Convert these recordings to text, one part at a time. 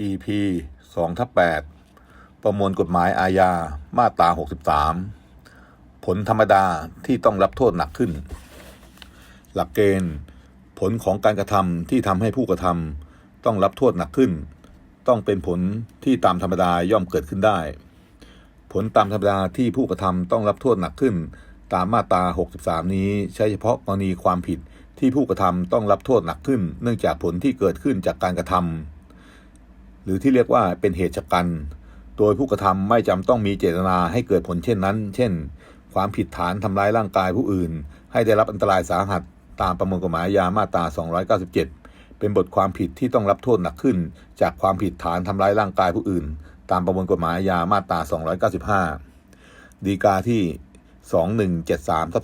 EP 2ทับ8ประมวลกฎหมายอาญา มาตรา 63 ผลธรรมดาที่ต้องรับโทษหนักขึ้น หลักเกณฑ์ ผลของการกระทำที่ทำให้ผู้กระทำต้องรับโทษหนักขึ้น ต้องเป็นผลที่ตามธรรมดาย่อมเกิดขึ้นได้ ผลตามธรรมดาที่ผู้กระทำต้องรับโทษหนักขึ้น ตามมาตรา 63 นี้ใช้เฉพาะกรณีความผิดที่ผู้กระทำต้องรับโทษหนักขึ้น เนื่องจากผลที่เกิดขึ้นจากการกระทำ หรือที่เรียกว่าเป็นเหตุจากกัน โดยผู้กระทำไม่จำต้องมีเจตนาให้เกิดผลเช่นนั้น เช่น ความผิดฐานทำร้ายร่างกายผู้อื่น ให้ได้รับอันตรายสาหัส ตามประมวลกฎหมายอาญามาตรา 297 เป็นบทความผิดที่ต้องรับโทษหนักขึ้น จากความผิดฐานทำร้ายร่างกายผู้อื่น ตามประมวลกฎหมายอาญามาตรา 295 ดีกาที่ 2173ทับ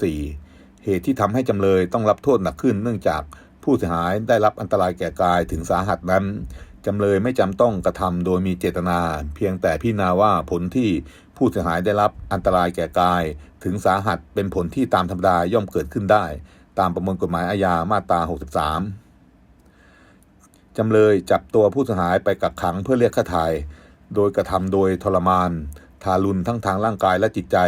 2564 เหตุที่ทำให้จำเลยต้องรับโทษหนักขึ้น เนื่องจากผู้เสียหายได้รับอันตรายแก่กายถึงสาหัสนั้น จำเลยไม่จำต้องกระทำโดยมีเจตนา เพียงแต่พิจารณาว่าผลที่ผู้เสียหายได้รับอันตรายแก่กาย ถึงสาหัสเป็นผลที่ตามธรรมดาย่อมเกิดขึ้นได้ ตามประมวลกฎหมายอาญามาตรา 63 จำเลยจับตัวผู้เสียหายไปกักขังเพื่อเรียกค่าไถ่โดยกระทำโดยทรมาน ทารุณทั้งทางร่างกายและจิตใจ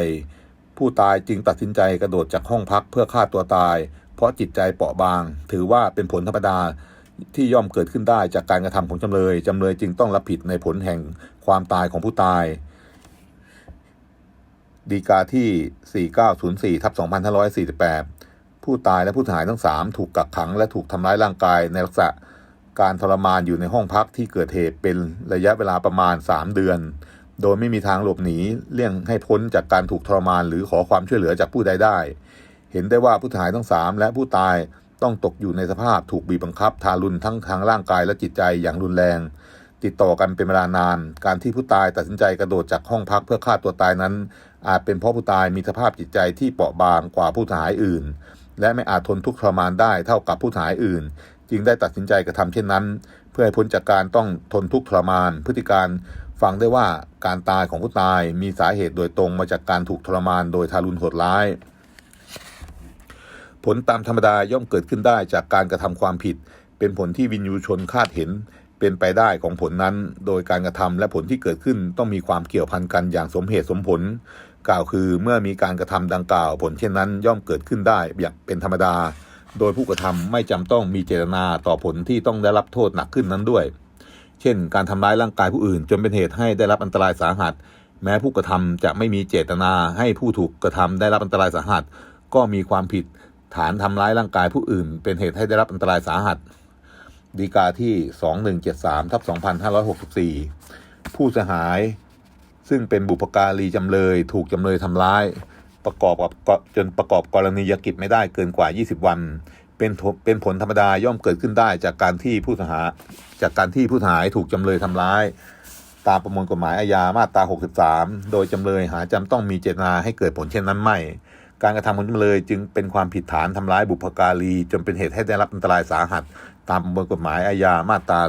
ผู้ตายจึงตัดสินใจกระโดดจากห้องพักเพื่อฆ่าตัวตาย เพราะจิตใจเปราะบาง ถือว่าเป็นผลธรรมดา ที่ย่อมเกิดขึ้นได้จากการกระทำของจำเลยจำเลยจึงต้องรับผิดในผลแห่งความตายของผู้ตาย ดีกาที่ 4904ทับ2548 ผู้ตายและผู้เสียหายทั้ง 3 ถูกกักขังและถูกทำร้ายร่างกายในลักษณะการทรมานอยู่ในห้องพักที่เกิดเหตุเป็นระยะเวลาประมาณ 3 เดือน โดยไม่มีทางหลบหนีเลี่ยงให้พ้นจากการถูกทรมานหรือขอความช่วยเหลือจากผู้ใดได้ เห็นได้ว่าผู้เสียหายทั้ง 3 และผู้ตาย ต้องตกอยู่ในสภาพถูกบีบบังคับ ทารุณทั้งทางร่างกายและจิตใจอย่างรุนแรง ติดต่อกันเป็นเวลานาน การที่ผู้ตายตัดสินใจกระโดดจากห้องพักเพื่อฆ่าตัวตายนั้น อาจเป็นเพราะผู้ตายมีสภาพจิตใจที่เปราะบางกว่าผู้หายอื่น และไม่อาจทนทุกข์ทรมานได้เท่ากับผู้หายอื่น จึงได้ตัดสินใจกระทำเช่นนั้น เพื่อให้พ้นจากการต้องทนทุกข์ทรมาน พฤติการฟังได้ว่าการตายของผู้ตายมีสาเหตุโดยตรงมาจากการถูกทรมานโดยทารุณโหดร้าย ผลตามธรรมดาย่อมเกิดขึ้นได้จากการกระทำความผิด เป็นผลที่วินยูชนคาดเห็น เป็นไปได้ของผลนั้น โดยการกระทำและผลที่เกิดขึ้นต้องมีความเกี่ยวพันกันอย่างสมเหตุสมผล กล่าวคือเมื่อมีการกระทำดังกล่าว ผลเช่นนั้นย่อมเกิดขึ้นได้อย่างเป็นธรรมดา โดยผู้กระทำไม่จำต้องมีเจตนาต่อผลที่ต้องได้รับโทษหนักขึ้นนั้นด้วย เช่น การทำร้ายร่างกายผู้อื่น จนเป็นเหตุให้ได้รับอันตรายสาหัส แม้ผู้กระทำจะไม่มีเจตนาให้ผู้ถูกกระทำได้รับอันตรายสาหัส ก็มีความผิด ฐานทำร้ายร่างกายผู้อื่น เป็นเหตุให้ได้รับอันตรายสาหัส ดีกาที่ 2173ทับ2564 ผู้เสียหาย ซึ่งเป็นบุพการีจำเลย ถูกจำเลยทำร้าย ประกอบกับจนประกอบกรณียกิจไม่ได้เกินกว่า 20 วัน เป็นเป็นผลธรรมดาย่อมเกิดขึ้นได้จากการที่ผู้เสียหายจากการที่ผู้เสียหายถูกจำเลยทำร้ายตามประมวลกฎหมายอาญามาตรา 63 โดยจำเลยหาจำต้องมีเจตนาให้เกิดผลเช่นนั้นไม่ การกระทำของจำเลยจึงเป็นความผิดฐานทำร้ายบุพการี จนเป็นเหตุให้ได้รับอันตรายสาหัส ตามประมวลกฎหมายอาญามาตรา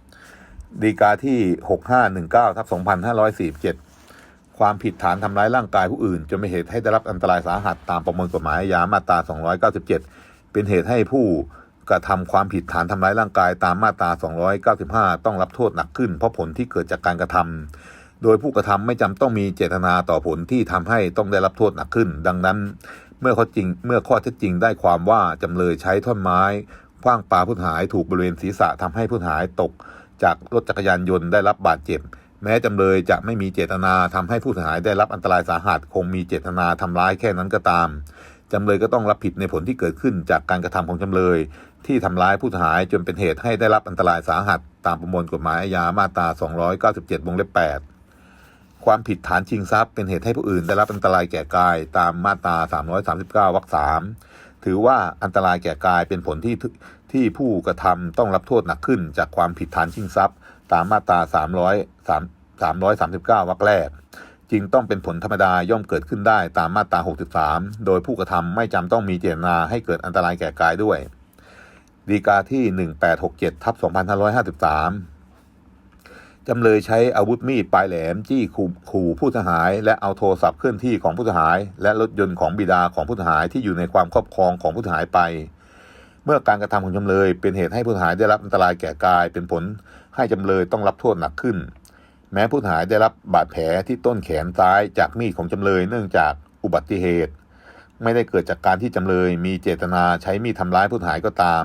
298 ดีกาที่ 6519ทับ2547 ความผิดฐานทำร้ายร่างกายผู้อื่น จนเป็นเหตุให้ได้รับอันตรายสาหัส ตามประมวลกฎหมายอาญามาตรา 297 เป็นเหตุให้ผู้กระทำความผิดฐานทำร้ายร่างกายตามมาตรา 295 ต้องรับโทษหนักขึ้น เพราะผลที่เกิดจากการกระทำ โดยผู้กระทำไม่จำต้องมีเจตนาต่อผลที่ทำให้ต้องได้รับโทษหนักขึ้น ดังนั้น เมื่อข้อจริงเมื่อข้อเท็จจริงได้ความว่าจำเลยใช้ท่อนไม้คว้างปาผู้เสียหายถูกบริเวณศีรษะทำให้ผู้เสียหายตก จากรถจักรยานยนต์ได้รับบาดเจ็บ แม้จำเลยจะไม่มีเจตนาทำให้ผู้เสียหายได้รับอันตรายสาหัสคงมีเจตนาทำร้ายแค่นั้นก็ตามจำเลยก็ต้องรับผิดในผลที่เกิดขึ้นจากการกระทำของจำเลย ที่ทำร้ายผู้เสียหายจนเป็นเหตุให้ได้รับอันตรายสาหัส ตามประมวลกฎหมายอาญามาตรา 297 วงเล็บ 8 ความผิดฐานชิงทรัพย์เป็นเหตุให้ผู้อื่น ได้รับอันตรายแก่กายตามมาตรา 339 วรรค3ถือว่าอันตรายแก่กายเป็นผลที่ที่ผู้กระทำต้องรับโทษหนักขึ้น จากความผิดฐานชิงทรัพย์ ตามมาตรา 300 339 วรรคแรกจึงต้องเป็นผลธรรมดาย่อมเกิดขึ้นได้ตามมาตรา 63 โดยผู้กระทำไม่จำต้องมีเจตนาให้เกิดอันตรายแก่กายด้วย ดีกาที่ 1867ทับ2553 จำเลยใช้อาวุธมีดปลายแหลมจี้ขู่ผู้เสียหาย และเอาโทรศัพท์เคลื่อนที่ของผู้เสียหาย และรถยนต์ของบิดาของผู้เสียหายที่อยู่ในความครอบครองของผู้เสียหายไป เมื่อการกระทำของจำเลย เป็นเหตุให้ผู้เสียหายได้รับอันตรายแก่กาย เป็นผลให้จำเลยต้องรับโทษหนักขึ้น แม้ผู้เสียหายได้รับบาดแผลที่ต้นแขนซ้ายจากมีดของจำเลย เนื่องจากอุบัติเหตุ ไม่ได้เกิดจากการที่จำเลย มีเจตนาใช้มีดทำร้ายผู้เสียหายก็ตาม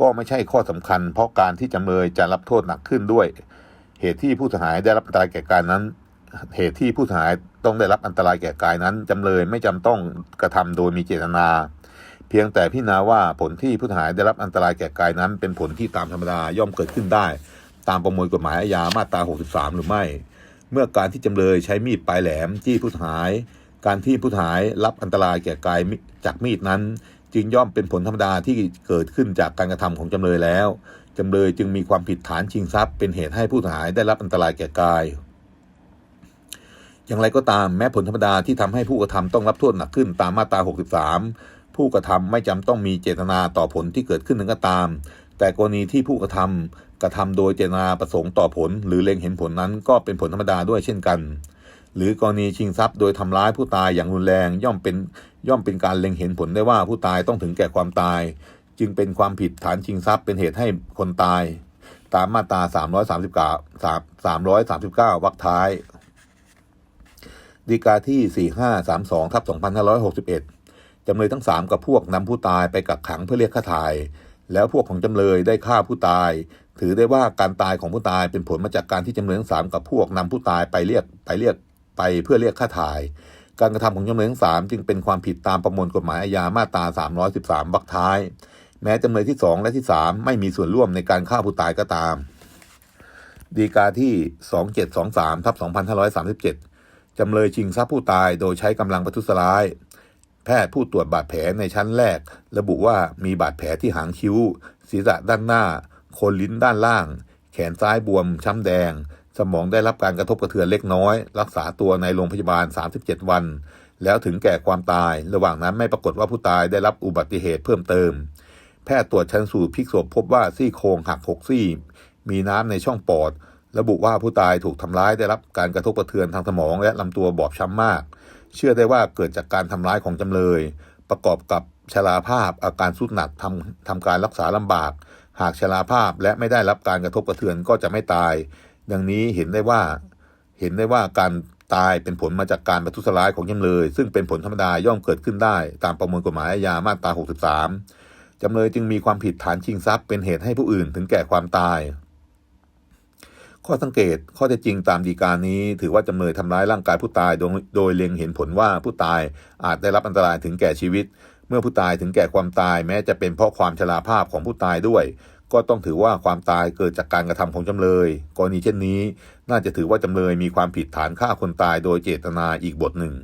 ก็ไม่ใช่ข้อสำคัญ เพราะการที่จำเลยจะรับโทษหนักขึ้นด้วย เหตุที่ผู้เสียหายได้รับอันตรายแก่กายนั้น เหตุที่ผู้เสียหายต้องได้รับอันตรายแก่กายนั้นจำเลยไม่จำต้องกระทำโดยมีเจตนา เพียงแต่พิจารณาว่าผลที่ผู้เสียหายได้รับอันตรายแก่กายนั้น เป็นผลที่ตามธรรมดาย่อมเกิดขึ้นได้ ตามประมวลกฎหมายอาญามาตรา 63 หรือไม่ เมื่อการที่จำเลยใช้มีดปลายแหลมจี้ผู้เสียหาย การที่ผู้เสียหายรับอันตรายแก่กายจากมีดนั้น จึงย่อมเป็นผลธรรมดาที่เกิดขึ้นจากการกระทำของจำเลยแล้ว จำเลยจึงมีความผิดฐานชิงทรัพย์ เป็นเหตุให้ผู้เสียหายได้รับอันตรายแก่กาย อย่างไรก็ตามแม้ผลธรรมดาที่ทำให้ผู้กระทำต้องรับโทษหนักขึ้นตามมาตรา 63 ผู้กระทำไม่จำต้องมีเจตนาต่อผลที่เกิดขึ้นนั้นก็ตาม แต่กรณีที่ผู้กระทำกระทำโดยเจตนาประสงค์ต่อผล หรือเล็งเห็นผลนั้นก็เป็นผลธรรมดาด้วยเช่นกัน หรือกรณีชิงทรัพย์โดยทำร้ายผู้ตายอย่างรุนแรงย่อมเป็นย่อมเป็นการเล็งเห็นผลได้ว่าผู้ตายต้องถึงแก่ความตาย จึงเป็นความผิดฐานชิงทรัพย์เป็นเหตุให้คนตาย ตามมาตรา339 339วรรคท้ายดีกาที่ 4532ทับ2561 จำเลยทั้ง 3 กับพวกนำผู้ตายไปกักขังเพื่อเรียกค่าไถ่แล้วพวกของจำเลยได้ฆ่าผู้ตาย ถือได้ว่าการตายของผู้ตายเป็นผลมาจากการที่จำเลยทั้ง3กับพวกนำผู้ตายไปเรียกไปเรียกไปเพื่อเรียกค่าไถ่การกระทำของจำเลยทั้ง3จึงเป็นความผิดตามประมวลกฎหมายอาญามาตรา313วรรคท้าย แม้จำเลยที่2และที่3ไม่มีส่วนร่วมในการฆ่าผู้ตายก็ตาม ดีกาที่ 2723ทับ2537 จำเลยชิงทรัพย์ผู้ตายโดยใช้กำลังประทุษร้าย แพทย์ผู้ตรวจบาดแผลในชั้นแรก ระบุว่ามีบาดแผลที่หางคิ้ว ศีรษะด้านหน้าโคนลิ้นด้านล่าง แขนซ้ายบวม ช้ำแดง สมองได้รับการกระทบกระเทือนเล็กน้อย รักษาตัวในโรงพยาบาล 37 วัน แล้วถึงแก่ความตาย ระหว่างนั้นไม่ปรากฏว่าผู้ตายได้รับอุบัติเหตุเพิ่มเติม แพทย์ตรวจชันสูตรพลิกศพพบว่าซี่โครงหักหกซี่ มีน้ำในช่องปอด ระบุว่าผู้ตายถูกทำร้ายได้รับการกระทบกระเทือนทางสมองและลำตัวบอบช้ำมาก เชื่อได้ว่าเกิดจากการทำร้ายของจำเลย ประกอบกับชราภาพอาการสุดหนักทำทำการรักษาลำบาก หากชราภาพและไม่ได้รับการกระทบกระเทือนก็จะไม่ตาย ดังนี้เห็นได้ว่าเห็นได้ว่าการตายเป็นผลมาจากการประทุษร้ายของจำเลย ซึ่งเป็นผลธรรมดาย่อมเกิดขึ้นได้ ตามประมวลกฎหมายอาญามาตรา 63 จำเลยจึงมีความผิดฐานชิงทรัพย์เป็นเหตุให้ผู้อื่นถึงแก่ความตาย ข้อสังเกตข้อเท็จจริงตามดีการนี้ ถือว่าจำเลยทำร้ายร่างกายผู้ตายโดยโดยเล็งเห็นผลว่าผู้ตายอาจได้รับอันตรายถึงแก่ชีวิต เมื่อผู้ตายถึงแก่ความตายแม้จะเป็นเพราะความชราภาพของผู้ตายด้วย ก็ต้องถือว่าความตายเกิดจากการกระทำของจำเลย กรณีเช่นนี้ น่าจะถือว่าจำเลยมีความผิดฐานฆ่าคนตายโดยเจตนาอีกบทหนึ่ง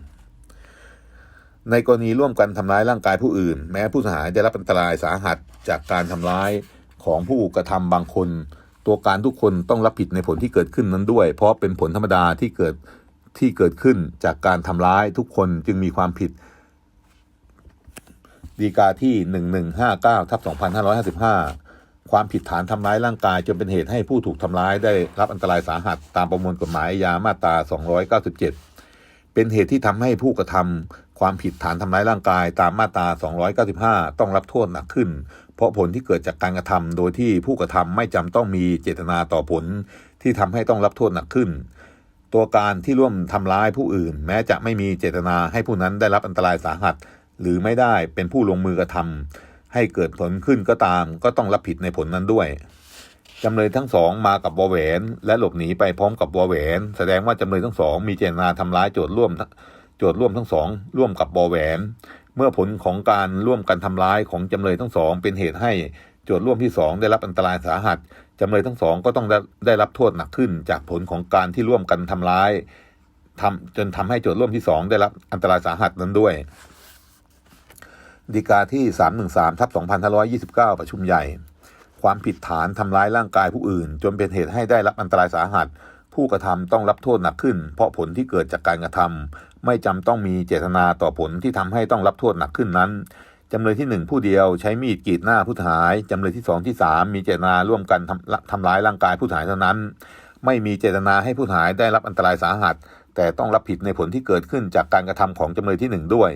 ในกรณีร่วมกันทำร้ายร่างกายผู้อื่น แม้ผู้เสียหายได้รับอันตรายสาหัสจากการทำร้ายของผู้กระทำบางคน ตัวการทุกคนต้องรับผิดในผลที่เกิดขึ้นนั้นด้วย เพราะเป็นผลธรรมดาที่เกิดที่เกิดขึ้นจากการทำร้ายทุกคนจึงมีความผิดดีกาที่ 1159ทับ2555 ความผิดฐานทำร้ายร่างกายจนเป็นเหตุให้ผู้ถูกทำร้ายได้รับอันตรายสาหัสตามประมวลกฎหมายอาญามาตรา 297 เป็นเหตุที่ทำให้ผู้กระทำความผิดฐานทำร้ายร่างกายตามมาตรา 295 ต้องรับโทษหนักขึ้น เพราะผลที่เกิดจากการกระทำโดยที่ผู้กระทำไม่จำต้องมีเจตนาต่อผล ที่ทำให้ต้องรับโทษหนักขึ้น ตัวการที่ร่วมทำร้ายผู้อื่น แม้จะไม่มีเจตนาให้ผู้นั้นได้รับอันตรายสาหัส หรือไม่ได้เป็นผู้ลงมือกระทำให้เกิดผลขึ้นก็ตาม ก็ต้องรับผิดในผลนั้นด้วย จำเลยทั้งสองมากับวอแหวน และหลบหนีไปพร้อมกับวอแหวน แสดงว่าจำเลยทั้งสองมีเจตนาทำร้ายโจทย์ร่วมโจทย์ร่วมทั้งสองร่วมกับวอแหวน เมื่อผลของการร่วมกันทำร้ายของจำเลยทั้งสอง เป็นเหตุให้โจทย์ร่วมที่สองได้รับอันตรายสาหัสจำเลยทั้งสองก็ต้องได้ไดรับโทษหนักขึ้น จากผลของการที่ร่วมกันทำร้ายทำจนทำให้โจทย์ร่วมที่สองได้รับอันตรายสาหัสนั้นด้วยดีกาที่ 313ทับ2529 ประชุมใหญ่ ความผิดฐานทำร้ายร่างกายผู้อื่น จนเป็นเหตุให้ได้รับอันตรายสาหัส ผู้กระทำต้องรับโทษหนักขึ้น เพราะผลที่เกิดจากการกระทำไม่จำต้องมีเจตนาต่อผลที่ทำให้ต้องรับโทษหนักขึ้นนั้นจำเลยที่หนึ่งผู้เดียวใช้มีดกรีดหน้าผู้เสียหาย จำเลยที่สองที่สามมีเจตนาร่วมกันทำทำร้ายร่างกายผู้เสียหายเท่านั้น ไม่มีเจตนาให้ผู้เสียหายได้รับอันตรายสาหัส แต่ต้องรับผิดในผลที่เกิดขึ้นจากการกระทำของจำเลยที่หนึ่งด้วย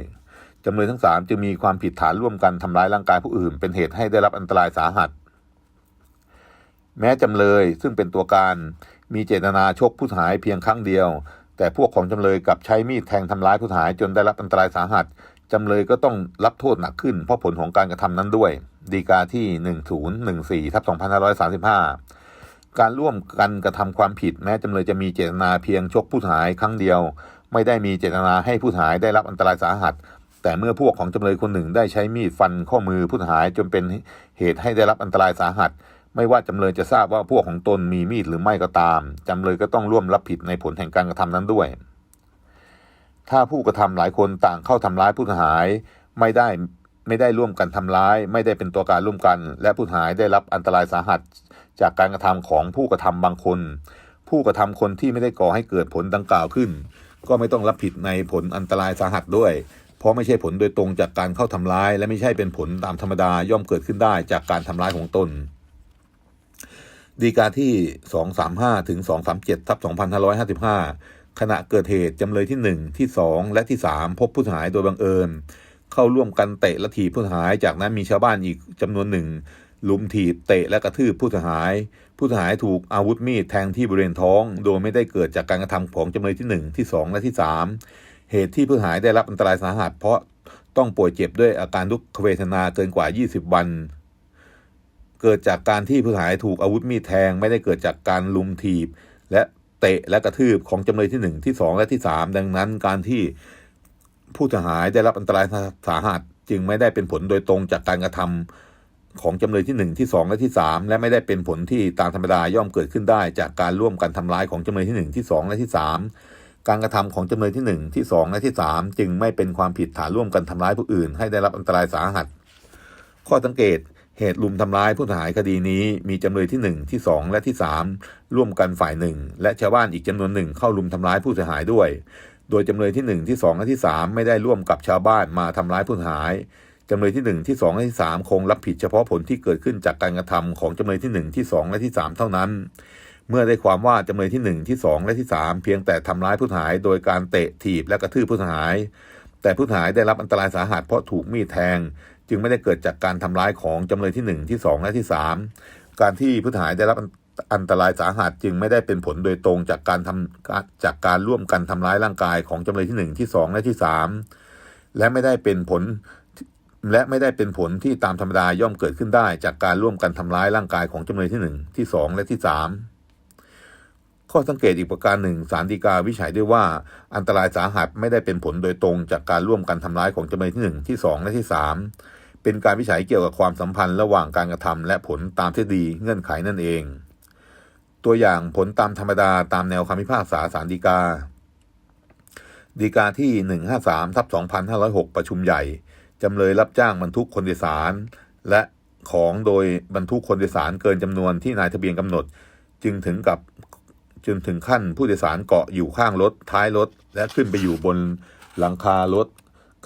จำเลยทั้งสามจึงมีความผิดฐานร่วมกันทำร้ายร่างกายผู้อื่น เป็นเหตุให้ได้รับอันตรายสาหัส แม้จำเลยซึ่งเป็นตัวการ มีเจตนาชกผู้หายเพียงครั้งเดียว แต่พวกของจำเลยกลับใช้มีดแทงทำร้ายผู้หายจนได้รับอันตรายสาหัสจำเลยก็ต้องรับโทษหนักขึ้นเพราะผลของการกระทำนั้นด้วย ดีกาที่ 1014ทับ2535 การร่วมกันกระทำความผิดแม้จำเลยจะมีเจตนาเพียงชกผู้หายครั้งเดียว ไม่ได้มีเจตนาให้ผู้หายได้รับอันตรายสาหัส แต่เมื่อพวกของจำเลยคนหนึ่งได้ใช้มีดฟันข้อมือผู้หายจนเป็นเหตุให้ได้รับอันตรายสาหัส ไม่ว่าจำเลยจะทราบว่าพวกของตนมีมีดหรือไม่ก็ตาม จำเลยก็ต้องร่วมรับผิดในผลแห่งการกระทำนั้นด้วย ถ้าผู้กระทำหลายคนต่างเข้าทำร้ายผู้เสียหายไม่ได้ไม่ได้ร่วมกันทำร้าย ไม่ได้เป็นตัวการร่วมกัน และผู้หายได้รับอันตรายสาหัส จากการกระทำของผู้กระทำบางคน ผู้กระทำคนที่ไม่ได้ก่อให้เกิดผลดังกล่าวขึ้น ก็ไม่ต้องรับผิดในผลอันตรายสาหัสด้วย เพราะไม่ใช่ผลโดยตรงจากการเข้าทำร้าย และไม่ใช่เป็นผลตามธรรมดาย่อมเกิดขึ้นได้จากการทำร้ายของตน ดีกาที่ 235 ถึง 237 ทับ 2555 ขณะเกิดเหตุจำเลยที่ 1 ที่ 2 และที่ 3 พบผู้เสียหายโดยบังเอิญ เข้าร่วมกันเตะและถีบผู้เสียหาย จากนั้นมีชาวบ้านอีกจำนวนหนึ่งลุมถีบเตะและกระทืบผู้เสียหาย ผู้เสียหายถูกอาวุธมีดแทงที่บริเวณท้อง โดยไม่ได้เกิดจากการกระทำของจำเลยที่ 1 ที่ 2 และที่ 3 เหตุที่ผู้เสียหายได้รับอันตรายสาหัสเพราะต้องป่วยเจ็บด้วยอาการทุกขเวทนาเกินกว่า 20 วัน เกิดจากการที่ผู้เสียหายถูกอาวุธมีดแทง ไม่ได้เกิดจากการลุมถีบ และเตะและกระทืบของจำเลยที่หนึ่งที่สองและที่สามดังนั้นการที่ผู้เสียหายได้รับอันตรายสาหัสจึงไม่ได้เป็นผลโดยตรงจากการกระทำของจำเลยที่หนึ่งที่สองและที่สามและไม่ได้เป็นผลที่ตามธรรมดาย่อมเกิดขึ้นได้ จากการร่วมกันทำร้ายของจำเลยที่หนึ่งที่สองและที่สามการกระทำของจำเลยที่หนึ่งที่สองและที่สามจึงไม่เป็นความผิดฐานร่วมกันทำร้ายผู้อื่น ให้ได้รับอันตรายสาหัส ข้อสังเกต เหตุลุมทำร้ายผู้เสียหายคดีนี้มีจำเลยที่หนึ่งที่สองและที่สามร่วมกันฝ่ายหนึ่งและชาวบ้านอีกจำนวนหนึ่งเข้าลุมทำร้ายผู้เสียหายด้วย โดยจำเลยที่หนึ่งที่สองและที่สามไม่ได้ร่วมกับชาวบ้านมาทำร้ายผู้เสียหายจำเลยที่หนึ่งที่สองและที่สามคงรับผิดเฉพาะผลที่เกิดขึ้นจากการกระทำของจำเลยที่หนึ่งที่สองและที่สามเท่านั้น เมื่อได้ความว่าจำเลยที่หนึ่งที่สองและที่สามเพียงแต่ทำร้ายผู้เสียหายโดยการเตะถีบและกระทืบผู้เสียหาย แต่ผู้เสียหายได้รับอันตรายสาหัสเพราะถูกมีดแทง จึงไม่ได้เกิดจากการทำร้ายของจำเลยที่หนึ่งที่สองและที่สามการที่ผู้เสียหายได้รับอันตรายสาหัสจึงไม่ได้เป็นผลโดยตรงจากการทำจากการร่วมกันทำร้ายร่างกายของจำเลยที่หนึ่งที่สองและที่สามและไม่ได้เป็นผลและไม่ได้เป็นผลที่ตามธรรมดาย่อมเกิดขึ้นได้จากการร่วมกันทำร้ายร่างกายของจำเลยที่หนึ่งที่สองและที่สามข้อสังเกตอีกประการหนึ่งสารดีกาวิจัยด้วยว่า อันตรายสาหัสไม่ได้เป็นผลโดยตรงจากการร่วมกันทำร้ายของจำเลยที่หนึ่งที่สองและที่สาม เป็นการวิจัยเกี่ยวกับความสัมพันธ์ระหว่างการกระทำและผลตามทฤษฎีเงื่อนไขนั่นเอง ตัวอย่างผลตามธรรมดาตามแนวคำพิพากษาสารดีกา ดีกาที่ 153ทับ2506 ประชุมใหญ่ จำเลยรับจ้างบรรทุกคนโดยสาร และของโดยบรรทุกคนโดยสารเกินจำนวนที่นายทะเบียนกำหนด จึงถึงกับจนถึงขั้นผู้โดยสารเกาะอยู่ข้างรถท้ายรถ และขึ้นไปอยู่บนหลังคารถ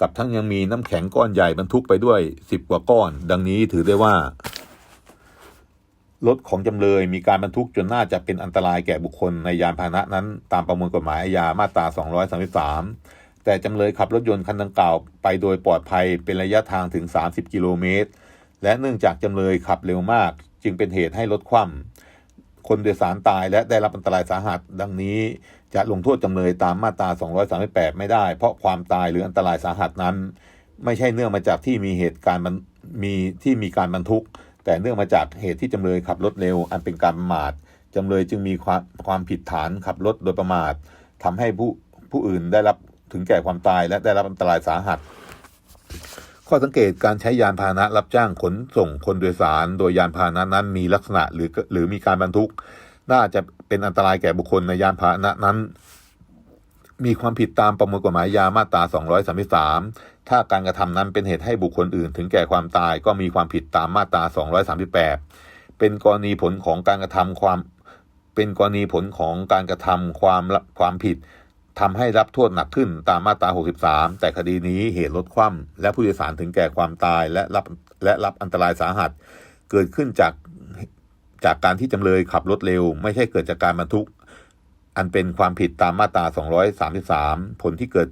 กับทั้งยังมีน้ำแข็งก้อนใหญ่บรรทุกไปด้วยสิบกว่าก้อน ดังนี้ถือได้ว่า รถของจำเลยมีการบรรทุกจนน่าจะเป็นอันตรายแก่บุคคลในยานพาหนะนั้น ตามประมวลกฎหมายอาญามาตรา 233 แต่จำเลยขับรถยนต์คันดังกล่าวไปโดยปลอดภัยเป็นระยะทางถึง 30 กิโลเมตร และเนื่องจากจำเลยขับเร็วมาก จึงเป็นเหตุให้รถคว่ำคนโดยสารตายและได้รับอันตรายสาหัส ดังนี้ จะลงโทษจำเลยตามมาตรา 238 ไม่ได้ เพราะความตายหรืออันตรายสาหัสนั้น ไม่ใช่เนื่องมาจากที่มีเหตุการณ์มีที่มีการบรรทุก แต่เนื่องมาจากเหตุที่จำเลยขับรถเร็ว อันเป็นการประมาทจำเลยจึงมีความความผิดฐานขับรถโดยประมาททำให้ผู้ผู้อื่นได้รับถึงแก่ความตายและได้รับอันตรายสาหัส ข้อสังเกตการใช้ยานพาหนะรับจ้างขนส่งคนโดยสาร โดยยานพาหนะนั้นมีลักษณะหรือหรือมีการบรรทุก น่าจะเป็นอันตรายแก่บุคคลในยานพาหนะนั้น มีความผิดตามประมวลกฎหมายยามาตรา 233 ถ้าการกระทำนั้นเป็นเหตุให้บุคคลอื่น ถึงแก่ความตายก็มีความผิดตามมาตรา 238 เป็นกรณีผลของการกระทำความ เป็นกรณีผลของการกระทำความความผิดทำให้รับโทษหนักขึ้นตามมาตรา 63 แต่คดีนี้เหตุลดคว่ำและผู้โดยสารถึงแก่ความตายและรับและรับอันตรายสาหัส เกิดขึ้นจาก จากการที่จำเลยขับรถเร็ว ไม่ใช่เกิดจากการบรรทุก อันเป็นความผิดตามมาตรา 233 ผลที่เกิด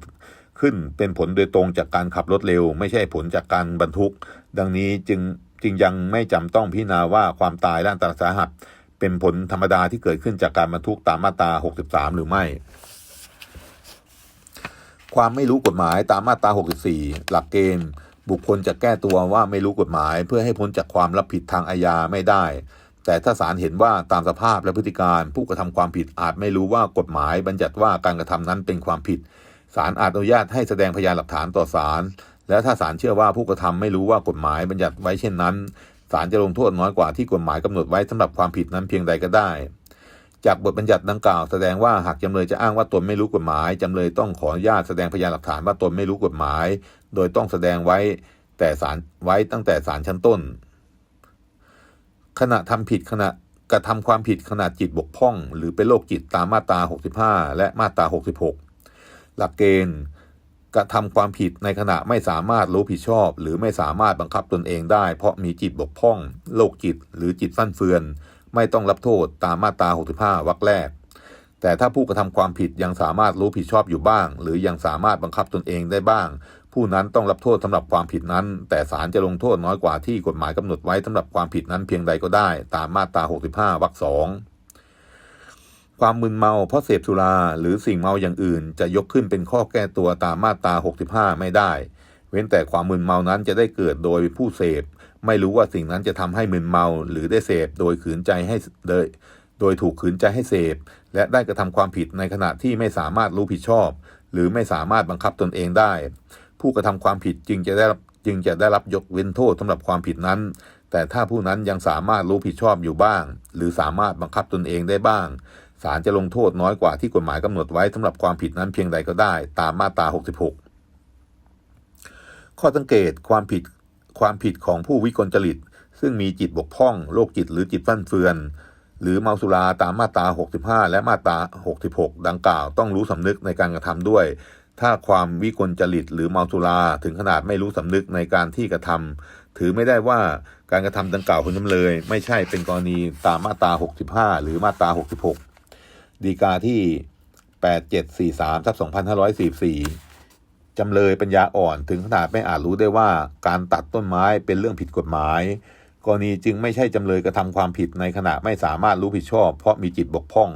ขึ้นเป็นผลโดยตรงจากการขับรถเร็ว ไม่ใช่ผลจากการบรรทุก ดังนี้จึงจึงยังไม่จำต้องพิจารณาว่าความตายและอันตราสาหัส เป็นผลธรรมดาที่เกิดขึ้นจากการบรรทุกตามมาตรา 63 หรือไม่ ความไม่รู้กฎหมายตามมาตรา 64 หลักเกณฑ์ บุคคลจะแก้ตัวว่าไม่รู้กฎหมาย เพื่อให้พ้นจากความรับผิดทางอาญาไม่ได้ แต่ถ้าศาลเห็นว่าตามสภาพและพฤติการผู้กระทำความผิดอาจไม่รู้ว่ากฎหมายบัญญัติว่าการกระทำนั้นเป็นความผิดศาลอาจอนุญาตให้แสดงพยานหลักฐานต่อศาลและถ้าศาลเชื่อว่าผู้กระทำไม่รู้ว่ากฎหมายบัญญัติไว้เช่นนั้นศาลจะลงโทษน้อยกว่าที่กฎหมายกำหนดไว้สำหรับความผิดนั้นเพียงใดก็ได้ จากบทบัญญัติดังกล่าวแสดงว่าหากจำเลยจะอ้างว่าตนไม่รู้กฎหมายจำเลยต้องขออนุญาตแสดงพยานหลักฐานว่าตนไม่รู้กฎหมาย โดยต้องแสดงไว้แต่ศาลไว้ตั้งแต่ศาลชั้นต้น ขณะทำผิดขณะกระทำความผิดขณะจิตบกพร่อง หรือเป็นโรคจิตตามมาตรา 65 และมาตรา 66 หลักเกณฑ์กระทำความผิดในขณะไม่สามารถรู้ผิดชอบ หรือไม่สามารถบังคับตนเองได้ เพราะมีจิตบกพร่องโรคจิตหรือจิตฟั่นเฟือน ไม่ต้องรับโทษตามมาตรา 65 วรรคแรก แต่ถ้าผู้กระทำความผิดยังสามารถรู้ผิดชอบอยู่บ้าง หรือยังสามารถบังคับตนเองได้บ้าง ผู้นั้นต้องรับโทษสำหรับความผิดนั้น แต่ศาลจะลงโทษน้อยกว่าที่กฎหมายกำหนดไว้สำหรับความผิดนั้นเพียงใดก็ได้ ตามมาตรา 65 วรรคสองความมึนเมาเพราะเสพสุราหรือสิ่งเมาอย่างอื่น จะยกขึ้นเป็นข้อแก้ตัวตามมาตรา 65 ไม่ได้ เว้นแต่ความมึนเมานั้นจะได้เกิดโดยผู้เสพ ไม่รู้ว่าสิ่งนั้นจะทำให้มึนเมาหรือได้เสพโดยขืนใจให้โดยโดยถูกขืนใจให้เสพ และได้กระทำความผิดในขณะที่ไม่สามารถรู้ผิดชอบ หรือไม่สามารถบังคับตนเองได้ ผู้กระทำความผิดจึงจะได้รับจึงจะได้รับยกเว้นโทษสำหรับความผิดนั้น แต่ถ้าผู้นั้นยังสามารถรู้ผิดชอบอยู่บ้าง หรือสามารถบังคับตนเองได้บ้างศาลจะลงโทษน้อยกว่าที่กฎหมายกำหนดไว้สำหรับความผิดนั้นเพียงใดก็ได้ ตามมาตรา 66 ข้อสังเกตความผิดความผิดของผู้วิกลจริต ซึ่งมีจิตบกพร่องโรคจิตหรือจิตฟั่นเฟือน หรือเมาสุราตามมาตรา 65 และมาตรา 66 ดังกล่าว ต้องรู้สำนึกในการกระทำด้วย ถ้าความวิกลจริตหรือเมาสุราถึงขนาดไม่รู้สำนึกในการที่กระทำถือไม่ได้ว่าการกระทำดังกล่าวของจำเลย ไม่ใช่เป็นกรณีตามมาตรา 65 หรือมาตรา 66 ดีกาที่ 8743ทับ2544 จำเลยปัญญาอ่อนถึงขนาดไม่อาจรู้ได้ว่าการตัดต้นไม้เป็นเรื่องผิดกฎหมาย กรณีจึงไม่ใช่จำเลยกระทำความผิดในขณะไม่สามารถรู้ผิดชอบ เพราะมีจิตบกพร่อง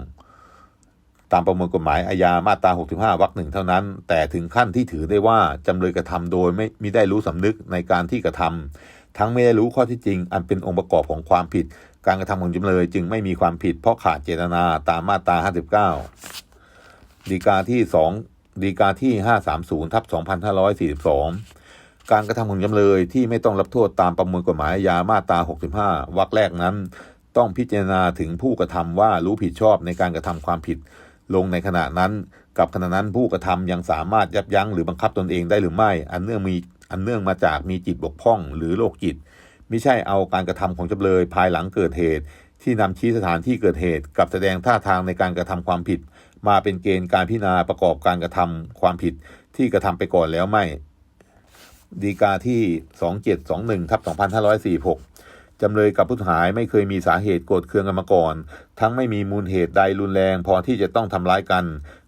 ตามประมวลกฎหมายอาญามาตรา 65 วรรคหนึ่งเท่านั้น แต่ถึงขั้นที่ถือได้ว่าจำเลยกระทำโดยไม่มิได้รู้สำนึกในการที่กระทำทั้งไม่ได้รู้ข้อที่จริง อันเป็นองค์ประกอบของความผิด การกระทำของจำเลยจึงไม่มีความผิด เพราะขาดเจตนาตามมาตรา 59 ดีกาที่2ดีกาที่ 530ทับ2542การกระทำของจำเลยที่ไม่ต้องรับโทษตามประมวลกฎหมายอาญามาตรา 65 วรรคแรกนั้น ต้องพิจารณาถึงผู้กระทำว่ารู้ผิดชอบในการกระทำความผิด ลงในขณะนั้น กับขณะนั้นผู้กระทำยังสามารถยับยั้งหรือบังคับตนเองได้หรือไม่ อันเนื่องมีอันเนื่องมาจากมีจิตบกพร่องหรือโรคจิตไม่ใช่เอาการกระทำของจำเลยภายหลังเกิดเหตุ ที่นำชี้สถานที่เกิดเหตุ กับแสดงท่าทางในการกระทำความผิด มาเป็นเกณฑ์การพิจารณาประกอบการกระทำความผิด ที่กระทำไปก่อนแล้วไม่ ดีกาที่ 2721ทับ2546 จำเลยกับผู้หายไม่เคยมีสาเหตุโกรธเคืองกันมาก่อน ทั้งไม่มีมูลเหตุใดรุนแรงพอที่จะต้องทำร้ายกัน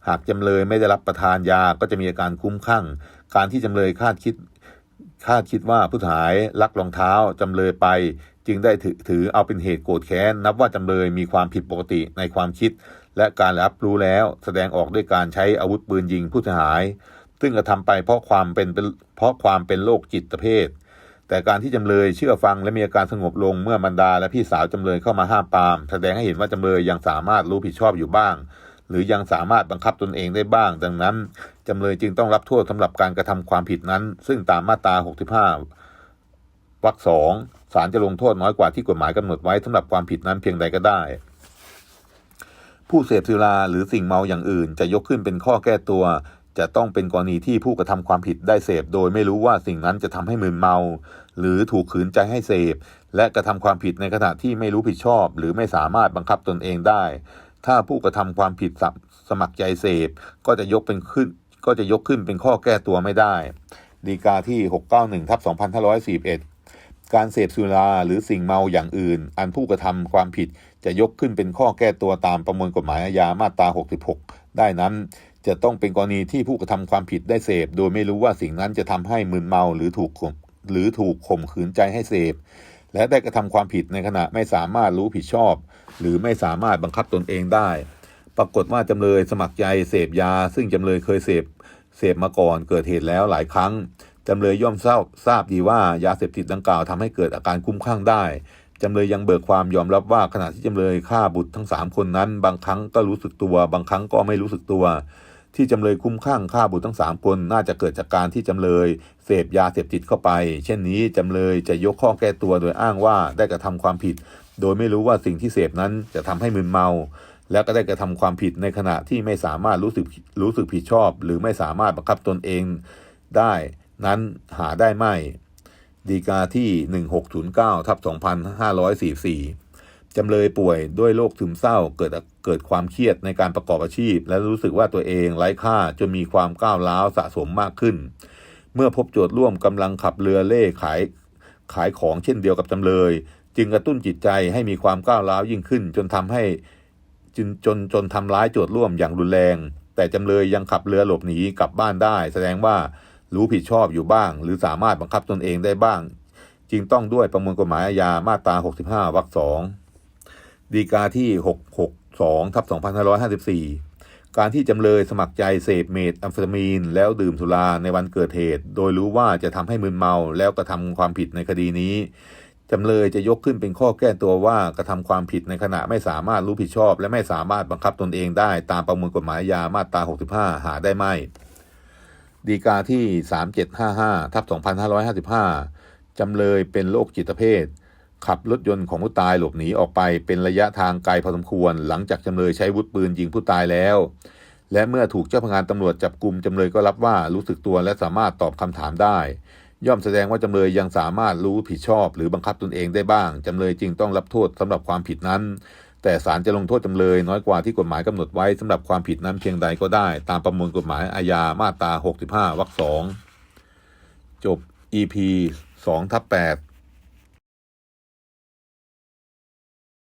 หากจำเลยไม่ได้รับประทานยาก็จะมีอาการคุ้มข้างการที่จำเลยคาดคิดคาดคิดว่าผู้หายลักรองเท้าจำเลยไป จึงได้ถือถือเอาเป็นเหตุโกรธแค้น นับว่าจำเลยมีความผิดปกติในความคิด และการรับรู้แล้วแสดงออกด้วยการใช้อาวุธปืนยิงผู้หาย ซึ่งกระทำไปเพราะความเป็นเพราะความเป็นโรคจิตเภท แต่การที่จำเลยเชื่อฟังและมีอาการสงบลงเมื่อบรรดาและพี่สาวจำเลยเข้ามาห้ามปาม แสดงให้เห็นว่าจำเลยยังสามารถรู้ผิดชอบอยู่บ้าง หรือยังสามารถบังคับตนเองได้บ้าง ดังนั้นจำเลยจึงต้องรับโทษสำหรับการกระทำความผิดนั้น ซึ่งตามมาตรา 65วรรคสองศาลจะลงโทษน้อยกว่าที่กฎหมายกำหนดไว้สำหรับความผิดนั้นเพียงใดก็ได้ ผู้เสพสุราหรือสิ่งเมาอย่างอื่น จะยกขึ้นเป็นข้อแก้ตัวจะต้องเป็นกรณีที่ผู้กระทำความผิดได้เสพโดยไม่รู้ว่าสิ่งนั้นจะทำให้มึนเมา หรือถูกขืนใจให้เสพ และกระทำความผิดในขณะที่ไม่รู้ผิดชอบ หรือไม่สามารถบังคับตนเองได้ ถ้าผู้กระทำความผิดสสมัครใจเสพ ก็จะยกเป็นขึ้น ก็จะยกขึ้นเป็นข้อแก้ตัวไม่ได้ ดีกาที่ 691ทับ2541 การเสพสุราหรือสิ่งเมาอย่างอื่น อันผู้กระทำความผิดจะยกขึ้นเป็นข้อแก้ตัวตามประมวลกฎหมายอาญามาตรา 66 ได้นั้นจะต้องเป็นกรณีที่ผู้กระทำความผิดได้เสพ โดยไม่รู้ว่าสิ่งนั้นจะทำให้มึนเมาหรือถูกข่ม หรือถูกข่มขืนใจให้เสพ และได้กระทำความผิดในขณะไม่สามารถรู้ผิดชอบ หรือไม่สามารถบังคับตนเองได้ ปรากฏว่าจำเลยสมัครใจเสพยา ซึ่งจำเลยเคยเสพเสพมาก่อนเกิดเหตุแล้วหลายครั้งจำเลยย่อมเศร้าทราบดีว่ายาเสพติดดังกล่าวทำให้เกิดอาการคุ้มคลั่งได้จำเลยยังเบิกความยอมรับว่าขณะที่จำเลยฆ่าบุตรทั้งสามคนนั้น บางครั้งก็รู้สึกตัว บางครั้งก็ไม่รู้สึกตัว ที่จำเลยคุ้มคลั่งฆ่าบุตรทั้งสามคนน่าจะเกิดจากการที่จำเลยเสพยาเสพติดเข้าไป เช่นนี้จำเลยจะยกข้อแก้ตัวโดยอ้างว่าได้กระทำความผิด โดยไม่รู้ว่าสิ่งที่เสพนั้นจะทำให้มึนเมา และก็ได้กระทำความผิดในขณะที่ไม่สามารถรู้สึกรู้สึกผิดชอบ หรือไม่สามารถบังคับตนเองได้นั้นหาได้ไม่ดีกาที่ 1609ทับ2544จำเลยป่วยด้วยโรคซึมเศร้าเกิด เกิดความเครียดในการประกอบอาชีพ และรู้สึกว่าตัวเองไร้ค่าจนมีความก้าวร้าวสะสมมากขึ้น เมื่อพบโจทย์ร่วมกำลังขับเรือเล่ขายขายของเช่นเดียวกับจำเลย จึงกระตุ้นจิตใจให้มีความก้าวร้าวยิ่งขึ้น จนทำให้จนจนจนทำร้ายโจทย์ร่วมอย่างรุนแรง แต่จำเลยยังขับเรือหลบหนีกลับบ้านได้ แสดงว่ารู้ผิดชอบอยู่บ้าง หรือสามารถบังคับตนเองได้บ้าง จึงต้องด้วยประมวลกฎหมายอาญามาตรา 65วรรคสองดีกาที่ 2. ทับ2554 การที่จำเลยสมัครใจเสพเมทแอมเฟตามีน แล้วดื่มสุราในวันเกิดเหตุ โดยรู้ว่าจะทำให้มึนเมาแล้วกระทำความผิดในคดีนี้จำเลยจะยกขึ้นเป็นข้อแก้ตัวว่ากระทำความผิดในขณะไม่สามารถรู้ผิดชอบ และไม่สามารถบังคับตนเองได้ตามประมวลกฎหมายอาญามาตรา 65 หาได้ไม่ ดีกาที่ 3755ทับ2555 จำเลยเป็นโรคจิตเภท ขับรถยนต์ของผู้ตายหลบหนีออกไปเป็นระยะทางไกลพอสมควร หลังจากจำเลยใช้วุธปืนยิงผู้ตายแล้ว และเมื่อถูกเจ้าพนักงานตำรวจจับกลุ่มจำเลยก็รับว่ารู้สึกตัวและสามารถตอบคำถามได้ ย่อมแสดงว่าจำเลยยังสามารถรู้ผิดชอบ หรือบังคับตนเองได้บ้างจำเลยจึงต้องรับโทษสำหรับความผิดนั้น แต่ศาลจะลงโทษจำเลยน้อยกว่าที่กฎหมายกำหนดไว้สำหรับความผิดนั้นเพียงใดก็ได้ ตามประมวลกฎหมายอาญามาตรา 65วรรคสองจบ EP 2ทับ8